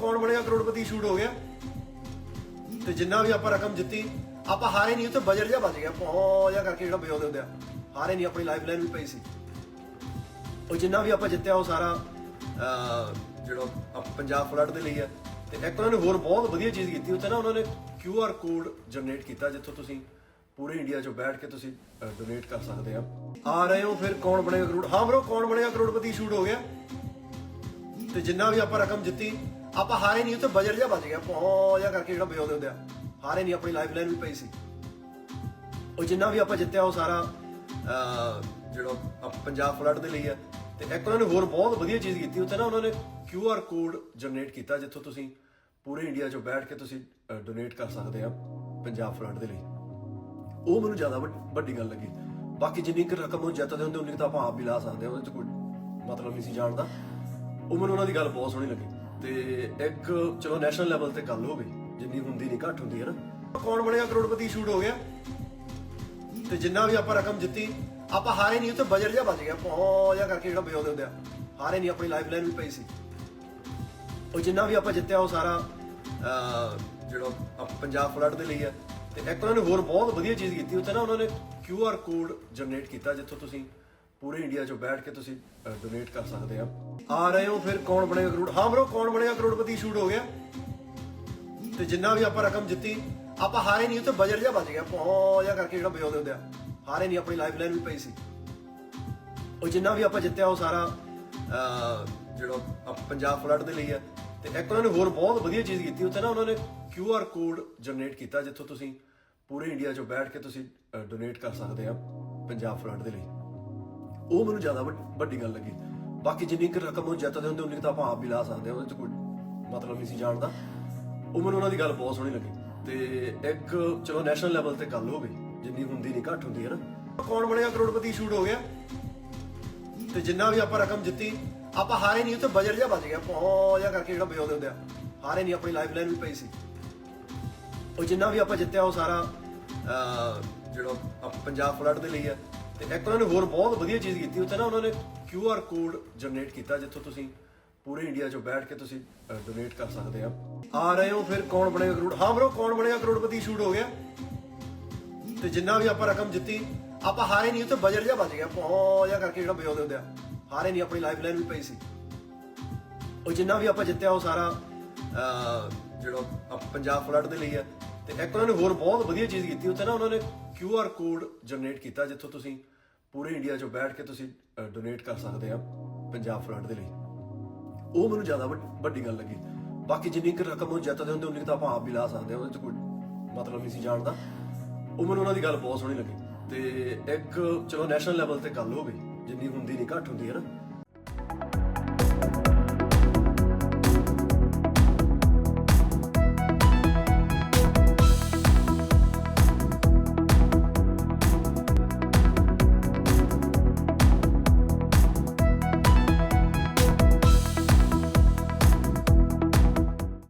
ਕੌਣ ਬਣੇਗਾ? ਕਰੋੜਪਤੀ ਸ਼ੂਟ ਹੋ ਗਿਆ। ਤੇ ਜਿੰਨਾ ਵੀ ਆਪਾਂ ਰਕਮ ਜਿੱਤੀ, ਆਪਾਂ ਹਾਰੇ ਨਹੀਂ, ਉੱਥੇ ਬਜਟ ਜਿਹਾ ਬਚ ਗਿਆ। ਪਹੁੰਚ ਜਾ ਕਰਕੇ ਜਿਹੜਾ ਬਿਓਦੇ ਹੁੰਦੇ ਆ। ਹਾਰੇ ਨਹੀਂ, ਆਪਣੀ ਲਾਈਫ ਲਾਈਨ ਵੀ ਪਈ ਸੀ। ਉਹ ਜਿੰਨਾ ਵੀ ਆਪਾਂ ਜਿੱਤਿਆ, ਉਹ ਸਾਰਾ ਜਿਹੜਾ ਆਪ- ਪੰਜਾਬ ਫਲੱਡ ਦੇ ਲਈ ਹੈ ਤੇ ਇੱਕ ਉਹਨਾਂ ਨੇ ਹੋਰ ਬਹੁਤ ਵਧੀਆ ਚੀਜ਼ ਕੀਤੀ। ਉੱਥੇ ਨਾ ਉਹਨਾਂ ਨੇ ਕਿਊ ਆਰ ਕੋਡ ਜਨਰੇਟ ਕੀਤਾ, ਜਿੱਥੋਂ ਤੁਸੀਂ ਪੂਰੇ ਇੰਡੀਆ 'ਚੋਂ ਬੈਠ ਕੇ ਤੁਸੀਂ ਡੋਨੇਟ ਕਰ ਸਕਦੇ ਆ। ਆ ਰਹੇ ਹੋ, ਫਿਰ ਕੌਣ ਬਣੇਗਾ ਕਰੋੜ, ਹਾਂ ਬ్రో ਕੌਣ ਬਣੇਗਾ ਕਰੋੜਪਤੀ ਸ਼ੂਟ ਹੋ ਗਿਆ। ਤੇ ਜਿੰਨਾ ਵੀ ਆਪਾਂ ਰਕਮ ਜਿੱਤੀ ਆਪਾਂ ਹਾਰੇ ਨਹੀਂ, ਉੱਥੇ ਬਜਟ ਜਿਹਾ ਬਚ ਗਿਆ ਪਹੁੰਚ ਜਾ ਕਰਕੇ ਜਿਹੜਾ ਬਿਓਦੇ ਹੁੰਦੇ ਆ। ਹਾਰੇ ਨਹੀਂ, ਆਪਣੀ ਲਾਈਫ ਲਾਈਨ ਵੀ ਪਈ ਸੀ। ਉਹ ਜਿੰਨਾ ਵੀ ਆਪਾਂ ਜਿੱਤਿਆ, ਉਹ ਸਾਰਾ ਜਿਹੜਾ ਪੰਜਾਬ ਫਲੱਡ ਦੇ ਲਈ ਹੈ ਤੇ ਇੱਕ ਉਹਨਾਂ ਨੇ ਹੋਰ ਬਹੁਤ ਵਧੀਆ ਚੀਜ਼ ਕੀਤੀ, ਉੱਥੇ ਨਾ ਉਹਨਾਂ ਨੇ ਕਿਊ ਆਰ ਕੋਡ ਜਨਰੇਟ ਕੀਤਾ, ਜਿੱਥੋਂ ਤੁਸੀਂ ਪੂਰੇ ਇੰਡੀਆ ਚ ਬੈਠ ਕੇ ਤੁਸੀਂ ਡੋਨੇਟ ਕਰ ਸਕਦੇ ਆ ਪੰਜਾਬ ਫਲੱਡ ਦੇ ਲਈ। ਉਹ ਮੈਨੂੰ ਜ਼ਿਆਦਾ ਵੱਡ- ਵੱਡੀ ਗੱਲ ਲੱਗੀ। ਬਾਕੀ ਜਿੰਨੀ ਕੁ ਰਕਮ ਉਹ ਜਿੱਤਦੇ ਹੁੰਦੇ, ਉਨੀ ਕੁ ਤਾਂ ਆਪਾਂ ਆਪ ਵੀ ਲਾ ਸਕਦੇ ਆ, ਉਹਦੇ 'ਚ ਕੋਈ ਮਤਲਬ ਨਹੀਂ ਸੀ ਜਾਣਦਾ। ਉਹ ਮੈਨੂੰ ਉਹਨਾਂ ਦੀ ਗੱਲ ਬਹੁਤ ਸੋਹਣੀ ਲੱਗੀ। ਤੇ ਇੱਕ ਚਲੋ ਨੈਸ਼ਨਲ ਲੈਵਲ ਤੇ ਗੱਲ ਹੋ ਗਈ, ਜਿੰਨੀ ਹੁੰਦੀ ਨਹੀਂ ਘੱਟ ਹੁੰਦੀ ਹੈ ਨਾ। ਕੌਣ ਬਣੇਗਾ ਕਰੋੜਪਤੀ ਸ਼ੂਟ ਹੋ ਗਿਆ? ਤੇ ਜਿੰਨਾ ਵੀ ਆਪਾਂ ਰਕਮ ਜਿੱਤੀ, ਆਪਾਂ ਹਾਰੇ ਨਹੀਂ ਉੱਥੇ ਬਜਟ ਜਿਹਾ ਬਚ ਗਿਆ ਪਹੁੰਚ ਜਾ ਕਰਕੇ ਜਿਹੜਾ ਬਿਓਦੇ ਹੁੰਦੇ ਆ ਹਾਰੇ ਨਹੀਂ ਆਪਣੀ ਲਾਈਫ ਲਾਈਨ ਵੀ ਪਈ ਸੀ। ਉਹ ਜਿੰਨਾ ਵੀ ਆਪਾਂ ਜਿੱਤਿਆ, ਉਹ ਸਾਰਾ ਜਿਹੜਾ ਪੰਜਾਬ ਫਲੱਡ ਦੇ ਲਈ ਹੈ। ਤੇ ਇੱਕ ਉਹਨਾਂ ਨੇ ਹੋਰ ਬਹੁਤ ਵਧੀਆ ਚੀਜ਼ ਕੀਤੀ, ਉੱਥੇ ਨਾ ਉਹਨਾਂ ਨੇ ਕਿਊ ਆਰ ਕੋਡ ਜਨਰੇਟ ਕੀਤਾ, ਜਿੱਥੋਂ ਤੁਸੀਂ ਪੂਰੇ ਇੰਡੀਆ 'ਚੋਂ ਬੈਠ ਕੇ ਤੁਸੀਂ ਡੋਨੇਟ ਕਰ ਸਕਦੇ ਆ। ਆ ਰਹੇ ਹੋ ਫਿਰ ਕੌਣ ਬਣੇਗਾ ਕਰੋੜ? ਹਾਂ ਬ్రో ਕੌਣ ਬਣੇਗਾ ਕਰੋੜਪਤੀ? ਸ਼ੂਟ ਹੋ ਗਿਆ। ਤੇ ਜਿੰਨਾ ਵੀ ਆਪਾਂ ਰਕਮ ਜਿੱਤੀ, ਆਪਾਂ ਹਾਰੇ ਨਹੀਂ ਉੱਥੇ ਬਜਟ ਜਿਹਾ ਬਚ ਗਿਆ। ਪਹੁੰਚ ਜਾ ਕਰਕੇ ਜਿਹੜਾ ਬਿਓਦੇ ਹੁੰਦੇ ਆ। ਹਾਰੇ ਨਹੀਂ, ਆਪਣੀ ਲਾਈਫ ਲਾਈਨ ਵੀ ਪਈ ਸੀ। ਉਹ ਜਿੰਨਾ ਵੀ ਆਪਾਂ ਜਿੱਤਿਆ, ਉਹ ਸਾਰਾ ਜਿਹੜਾ ਪੰਜਾਬ ਫਲੱਡ ਦੇ ਲਈ ਹੈ ਤੇ ਇੱਕ ਉਹਨਾਂ ਨੇ ਹੋਰ ਬਹੁਤ ਵਧੀਆ ਚੀਜ਼ ਕੀਤੀ। ਉੱਥੇ ਨਾ ਉਹਨਾਂ ਨੇ ਕਿਊ ਆਰ ਕੋਡ ਜਨਰੇਟ ਕੀਤਾ, ਜਿੱਥੋਂ ਤੁਸੀਂ ਪੂਰੇ ਇੰਡੀਆ 'ਚੋਂ ਬੈਠ ਕੇ ਤੁਸੀਂ ਡੋਨੇਟ ਕਰ ਸਕਦੇ ਆ ਪੰਜਾਬ ਫਲੱਡ ਦੇ ਲਈ। ਉਹ ਮੈਨੂੰ ਜ਼ਿਆਦਾ ਵੱਡੀ ਗੱਲ ਲੱਗੀ। ਬਾਕੀ ਜਿੰਨੀ ਕੁ ਰਕਮ ਉਹ ਜਿੱਤਦੇ ਹੁੰਦੇ, ਉਨੀ ਕੁ ਤਾਂ ਆਪਾਂ ਆਪ ਵੀ ਲਾ ਸਕਦੇ ਆ ਉਹਦੇ 'ਚ ਕੋਈ ਮਤਲਬ ਨਹੀਂ ਸੀ ਜਾਣਦਾ। ਉਹ ਮੈਨੂੰ ਉਹਨਾਂ ਦੀ ਗੱਲ ਬਹੁਤ ਸੋਹਣੀ ਲੱਗੀ। ਤੇ ਇੱਕ, ਚਲੋ ਨੈਸ਼ਨਲ ਲੈਵਲ ਤੇ ਗੱਲ ਹੋ ਗਈ, ਜਿੰਨੀ ਹੁੰਦੀ ਨਹੀਂ ਘੱਟ ਹੁੰਦੀ ਹੈ ਨਾ। ਕੌਣ ਬਣੇਗਾ ਕਰੋੜਪਤੀ ਸ਼ੂਟ ਹੋ ਗਿਆ? ਤੇ ਜਿੰਨਾ ਵੀ ਆਪਾਂ ਰਕਮ ਜਿੱਤੀ, ਆਪਾਂ ਹਾਰੇ ਨਹੀਂ, ਉੱਥੇ ਬਜਟ ਜਿਹਾ ਬਚ ਗਿਆ ਪਹੁੰਚ ਜਾ ਕਰਕੇ ਜਿਹੜਾ ਬਿਓਦੇ ਹੁੰਦੇ ਆ। ਹਾਰੇ ਨਹੀਂ, ਆਪਣੀ ਲਾਈਫ ਲਾਈਨ ਵੀ ਪਈ ਸੀ। ਉਹ ਜਿੰਨਾ ਵੀ ਆਪਾਂ ਜਿੱਤਿਆ, ਉਹ ਸਾਰਾ ਜਿਹੜਾ ਪੰਜਾਬ ਫਲੱਡ ਦੇ ਲਈ ਹੈ ਤੇ ਇੱਕ ਉਹਨਾਂ ਨੇ ਹੋਰ ਬਹੁਤ ਵਧੀਆ ਚੀਜ਼ ਕੀਤੀ, ਉੱਥੇ ਨਾ ਉਹਨਾਂ ਨੇ ਕਿਊ ਆਰ ਕੋਡ ਜਨਰੇਟ ਕੀਤਾ ਜਿੱਥੋਂ ਤੁਸੀਂ ਪੂਰੇ ਇੰਡੀਆ 'ਚੋਂ ਬੈਠ ਕੇ ਤੁਸੀਂ ਡੋਨੇਟ ਕਰ ਸਕਦੇ ਆ। ਆ ਰਹੇ ਹੋ ਫਿਰ ਕੌਣ ਬਣੇਗਾ ਕਰੋੜ, ਹਾਂ ਬ్రో ਕੌਣ ਬਣੇਗਾ ਕਰੋੜਪਤੀ ਸ਼ੂਟ ਹੋ ਗਿਆ। ਤੇ ਜਿੰਨਾ ਵੀ ਆਪਾਂ ਰਕਮ ਜਿੱਤੀ, ਆਪਾਂ ਹਾਰੇ ਨਹੀਂ, ਉੱਥੇ ਬਜਟ ਜਿਹਾ ਬਚ ਗਿਆ ਪਹੁੰਚ ਜਾ ਕਰਕੇ ਜਿਹੜਾ ਬਿਓਦੇ ਹੁੰਦੇ ਆ। ਹਾਰੇ ਨਹੀਂ, ਆਪਣੀ ਲਾਈਫ ਲਾਈਨ ਵੀ ਪਈ ਸੀ। ਉਹ ਜਿੰਨਾ ਵੀ ਆਪਾਂ ਜਿੱਤਿਆ ਉਹ ਸਾਰਾ ਜਿਹੜਾ ਪੰਜਾਬ ਫਲੱਡ ਦੇ ਲਈ ਹੈ ਤੇ ਇੱਕ ਉਹਨਾਂ ਨੇ ਹੋਰ ਬਹੁਤ ਵਧੀਆ ਚੀਜ਼ ਕੀਤੀ, ਉੱਥੇ ਨਾ ਉਹਨਾਂ ਨੇ ਕਿਊ ਆਰ ਕੋਡ ਜਨਰੇਟ ਕੀਤਾ, ਜਿੱਥੋਂ ਤੁਸੀਂ ਪੂਰੇ ਇੰਡੀਆ 'ਚੋਂ ਬੈਠ ਕੇ ਤੁਸੀਂ ਡੋਨੇਟ ਕਰ ਸਕਦੇ ਆ ਪੰਜਾਬ ਫਲੱਡ ਦੇ ਲਈ। ਉਹ ਮੈਨੂੰ ਜ਼ਿਆਦਾ ਵੱਡੀ ਗੱਲ ਲੱਗੀ। ਬਾਕੀ ਜਿੰਨੀ ਕੁ ਰਕਮ ਉਹ ਜਿੱਤਦੇ ਹੁੰਦੇ, ਉਨੀ ਤਾਂ ਆਪਾਂ ਆਪ ਵੀ ਲਾ ਸਕਦੇ ਆ, ਉਹਦੇ 'ਚ ਕੋਈ ਮਤਲਬ ਨਹੀਂ ਸੀ ਜਾਣ ਦਾ। ਉਹ ਮੈਨੂੰ ਉਹਨਾਂ ਦੀ ਗੱਲ ਬਹੁਤ ਸੋਹਣੀ ਲੱਗੀ। ਤੇ ਇੱਕ, ਚਲੋ ਨੈਸ਼ਨਲ ਲੈਵਲ ਤੇ ਗੱਲ ਹੋ ਗਈ, ਜਿੰਨੀ ਹੁੰਦੀ ਨਹੀਂ ਘੱਟ ਹੁੰਦੀ ਹੈ ਨਾ।